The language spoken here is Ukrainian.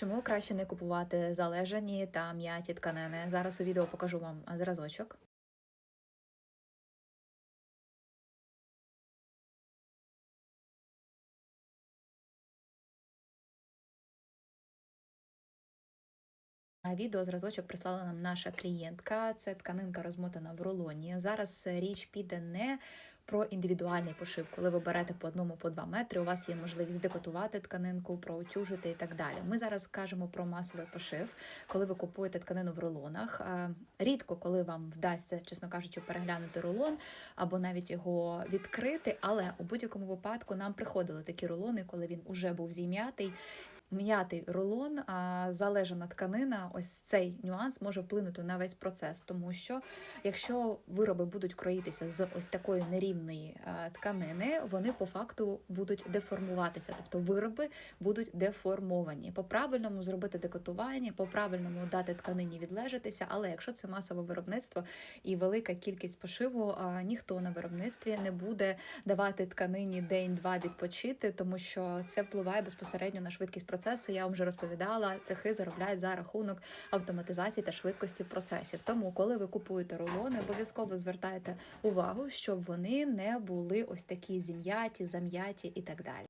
Чому краще не купувати залежані та м'яті тканини? Зараз у відео покажу вам зразочок. Відео зразочок прислала нам наша клієнтка. Це тканинка розмотана в рулоні. Зараз річ піде не про індивідуальний пошив, коли ви берете по одному по два метри. У вас є можливість декотувати тканинку, проутюжити і так далі. Ми зараз кажемо про масовий пошив, коли ви купуєте тканину в рулонах. Рідко, коли вам вдасться, чесно кажучи, переглянути рулон або навіть його відкрити. Але у будь-якому випадку нам приходили такі рулони, коли він уже був зім'ятий. М'ятий рулон, а залежана тканина, ось цей нюанс може вплинути на весь процес, тому що якщо вироби будуть кроїтися з ось такої нерівної тканини, вони по факту будуть деформуватися, тобто вироби будуть деформовані. По правильному зробити декотування, по правильному дати тканині відлежатися. Але якщо це масове виробництво і велика кількість пошиву, ніхто на виробництві не буде давати тканині день-два відпочити, тому що це впливає безпосередньо на швидкість процесу. Я вам вже розповідала, цехи заробляють за рахунок автоматизації та швидкості процесів. Тому, коли ви купуєте рулони, обов'язково звертайте увагу, щоб вони не були ось такі зім'яті, зам'яті і так далі.